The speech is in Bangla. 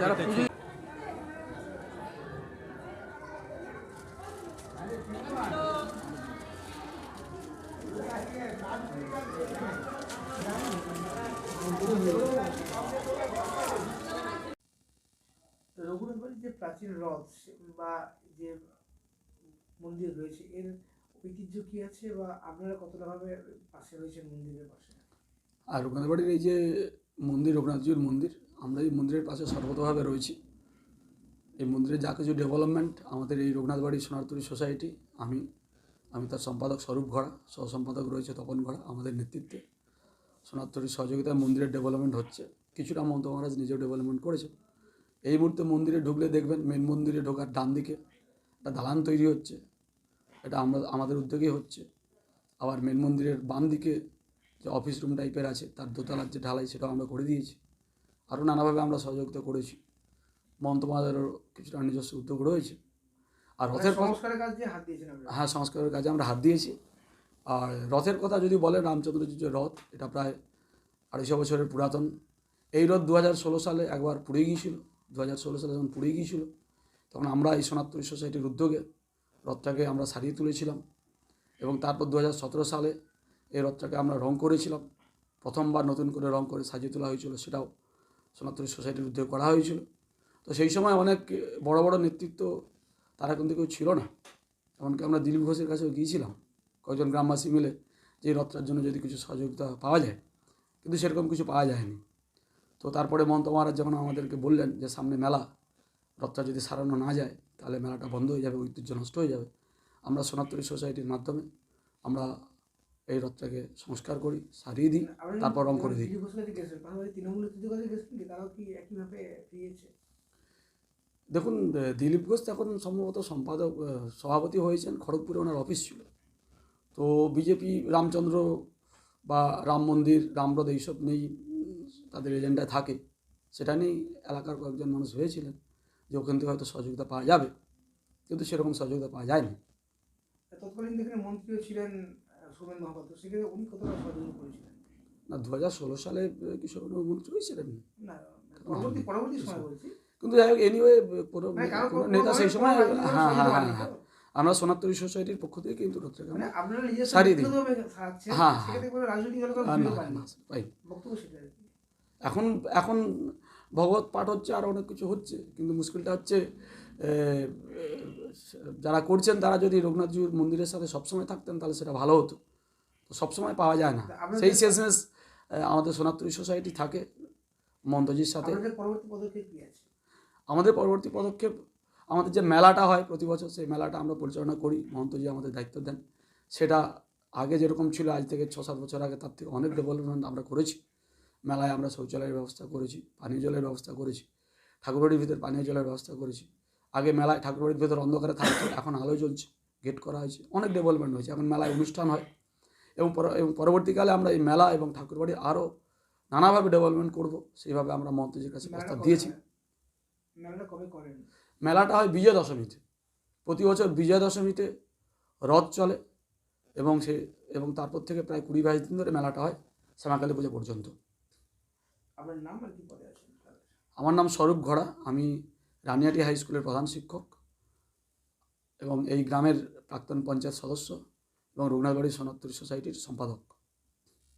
যারা পুজো রঘুনাথবাড়ির যে প্রাচীন রথ বা যে মন্দির রয়েছে এর ঐতিহ্য কি আছে বা আপনারা কতটা ভাবে পাশে রয়েছেন মন্দিরের পাশে? আর রঘুনাথবাড়ির এই যে মন্দির রঘুনাথজির মন্দির আমরা এই মন্দিরের পাশে সর্বতভাবে রয়েছি। এই মন্দিরের যা কিছু ডেভেলপমেন্ট আমাদের এই রঘুনাথবাড়ি সোনারতরী সোসাইটি আমি আমি তার সম্পাদক স্বরূপ ঘোড়া সহ সম্পাদক রয়েছে তপন ঘোড়া আমাদের নেতৃত্বে। সোনারতরীর সহযোগিতায় মন্দিরের ডেভেলপমেন্ট হচ্ছে। কিছুটা মন্ত মহারাজ নিজেও ডেভেলপমেন্ট করেছে এই মুহূর্তে মন্দিরে ঢুকলে দেখবেন মেন মন্দিরে ঢোকার ডান দিকে একটা দালান তৈরি হচ্ছে। এটা আমরা, আমাদের উদ্যোগেই হচ্ছে। আবার মেন মন্দিরের বাম দিকে যে অফিস রুম টাইপের আছে, তার দোতলার যে ঢালাই, সেটাও আমরা করে দিয়েছি। আরও নানাভাবে আমরা সহযোগিতা করেছি। মন্তমাদেরও কিছুটা নিজস্ব উদ্যোগ রয়েছে। আর রথের কথা সংস্কারের কাজ যে হাত দিয়েছেন আপনারা? হ্যাঁ সংস্কারের কাজে আমরা হাত দিয়েছি। আর রথের কথা যদি বলে রামচন্দ্রজির যে রথ এটা প্রায় আড়াইশো বছরের পুরাতন। এই রথ দু হাজার ষোলো সালে একবার পুড়ে গিয়েছিল। দু হাজার ষোলো সালে যখন পুড়ে গিয়েছিল তখন আমরা এই সনাতনী সোসাইটির উদ্যোগে রথটাকে আমরা সারিয়ে তুলেছিলাম। এবং তারপর দু হাজার সতেরো সালে এই রথটাকে আমরা রং করেছিলাম। প্রথমবার নতুন করে রং করে সাজিয়ে তোলা হয়েছিল সেটাও সনাতনী সোসাইটির উদ্যোগ করা হয়েছিল। তো সেই সময় অনেক বড় বড় নেতৃত্ব তারা কিন্তু কেউ ছিল না। এমনকি আমরা দিলীপ ঘোষের কাছেও গিয়েছিলাম কয়েকজন গ্রামবাসী মিলে যে রথটার জন্য যদি কিছু সহযোগিতা পাওয়া যায়। কিন্তু সেরকম কিছু পাওয়া যায়নি। তো তারপরে মন্ত মহারাজ যখন আমাদেরকে বললেন যে সামনে মেলা, রথটা যদি সারানো না যায়, তাহলে মেলাটা বন্ধ হয়ে যাবে, ঐতিহ্য নষ্ট হয়ে যাবে। আমরা সোনাত্তরী সোসাইটির মাধ্যমে আমরা এই রথটাকে সংস্কার করি সারিয়ে দিই তারপর রং করে দিই। দেখুন দিলীপ ঘোষ এখন সম্ভবত সম্পাদক সভাপতি হয়েছেন খড়গপুরে ওনার অফিস ছিল। তো বিজেপি রামচন্দ্র বা রাম মন্দির রামরদ এইসব নেই তাদের এজেন্ডায় থাকে। সেটা নিয়েই এলাকার কয়েকজন মানুষ হয়েছিলেন যে ওখান থেকে হয়তো সহযোগিতা পাওয়া যাবে। কিন্তু সেরকম সহযোগিতা পাওয়া যায়নি। তৎকালীন যেখানে মন্ত্রীও ছিলেন সোমেন মহাপাত্র সেখানে উনি কতটা সহযোগিতা করেছিলেন? না দু হাজার ষোলো সালে কৃষক মন্ত্রী হয়েছিলেন। না পরবর্তী পরবর্তী সময় বলছি। কিন্তু যাই হোক এনিওয়ে কোনো মানে কোনো নেতা সেই সময় হ্যাঁ হ্যাঁ হ্যাঁ হ্যাঁ। আমরা সোনাত্তরী সোসাইটির পক্ষ থেকে কিন্তু মানে হ্যাঁ, আর কি। এখন এখন ভগবত পাঠ হচ্ছে আর অনেক কিছু হচ্ছে। কিন্তু মুশকিলটা হচ্ছে যারা করছেন তারা যদি রঘুনাথজির মন্দিরের সাথে সবসময় থাকতেন তাহলে সেটা ভালো হতো। তো সবসময় পাওয়া যায় না। সেই শেষমেশ আমাদের সোনাত্তরী সোসাইটি থাকে মন্তজির সাথে। পরবর্তী পদক্ষেপ কি আছে? আমাদের পরবর্তী পদক্ষেপ আমাদের যে মেলাটা হয় প্রতি বছর সেই মেলাটা আমরা পরিচালনা করি। মহন্তজি আমাদের দায়িত্ব দেন। সেটা আগে যেরকম ছিল আজ থেকে ছ সাত বছর আগে তার থেকে অনেক ডেভেলপমেন্ট আমরা করেছি। মেলায় আমরা শৌচালয়ের ব্যবস্থা করেছি পানীয় জলের ব্যবস্থা করেছি ঠাকুরবাড়ির ভিতর পানীয় জলের ব্যবস্থা করেছি। আগে মেলায় ঠাকুরবাড়ির ভিতরে অন্ধকারে থাকতো এখন আলো জ্বলছে গেট করা হয়েছে অনেক ডেভেলপমেন্ট হয়েছে। এখন মেলায় অনুষ্ঠান হয়। এবং পর- এবং পরবর্তীকালে আমরা এই মেলা এবং ঠাকুরবাড়ি আরও নানাভাবে ডেভেলপমেন্ট করব। সেইভাবে আমরা মহন্তজির কাছে প্রস্তাব দিয়েছি। মেলাটা হয় বিজয় দশমীতে প্রতি বছর বিজয় দশমীতে রথ চলে এবং সে এবং তারপর থেকে প্রায় কুড়ি বাইশ দিন ধরে মেলাটা হয় শ্যামাকালী পুজো পর্যন্ত। আমার নাম স্বরূপ ঘোড়া। আমি রানিয়াটি হাই স্কুলের প্রধান শিক্ষক এবং এই গ্রামের প্রাক্তন পঞ্চায়েত সদস্য। এবং রঘুনাথবাড়ি সনাতনী সোসাইটির সম্পাদক।